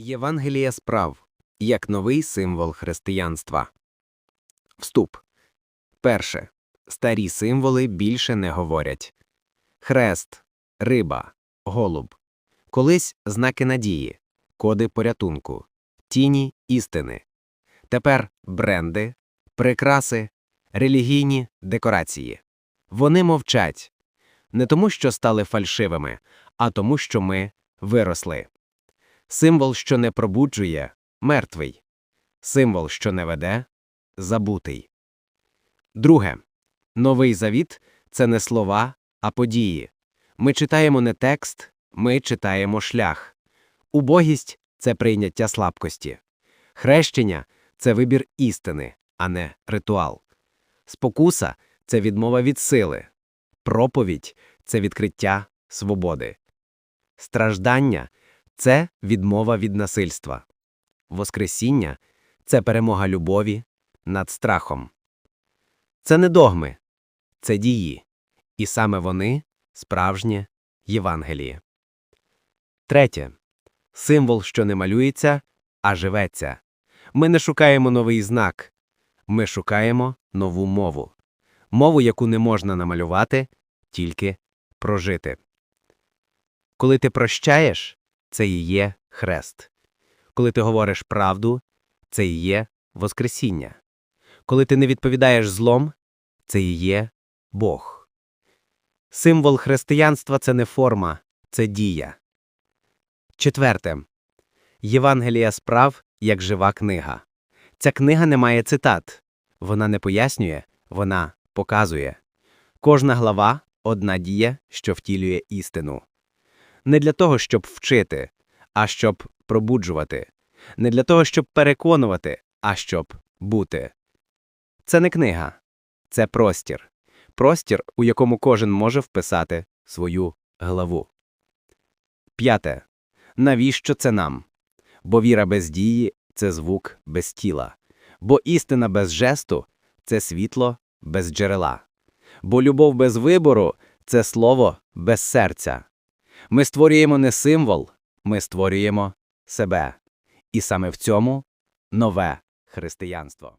Євангелія справ як новий символ християнства. Вступ. Перше. Старі символи більше не говорять. Хрест, риба, голуб. Колись знаки надії, коди порятунку, тіні істини. Тепер бренди, прикраси, релігійні декорації. Вони мовчать. Не тому, що стали фальшивими, а тому, що ми виросли. Символ, що не пробуджує мертвий. Символ, що не веде забутий. Друге. Новий завіт це не слова, а події. Ми читаємо не текст, ми читаємо шлях. Убогість це прийняття слабкості. Хрещення це вибір істини, а не ритуал. Спокуса це відмова від сили. Проповідь це відкриття свободи. Страждання це відмова від насильства. Воскресіння це перемога любові над страхом. Це не догми, це дії, і саме вони справжнє Євангеліє. Третє. Символ, що не малюється, а живеться. Ми не шукаємо новий знак, ми шукаємо нову мову. Мову, яку не можна намалювати, тільки прожити. Коли ти прощаєш, це і є хрест. Коли ти говориш правду, це і є Воскресіння. Коли ти не відповідаєш злом, це і є Бог. Символ християнства це не форма, це дія. Четверте. Євангелія справ як жива книга. Ця книга не має цитат. Вона не пояснює, вона показує. Кожна глава одна дія, що втілює істину. Не для того, щоб вчити, а щоб пробуджувати. Не для того, щоб переконувати, а щоб бути. Це не книга, це простір. Простір, у якому кожен може вписати свою главу. П'яте. Навіщо це нам? Бо віра без дії це звук без тіла. Бо істина без жесту це світло без джерела. Бо любов без вибору це слово без серця. Ми створюємо не символ, ми створюємо себе. І саме в цьому нове християнство.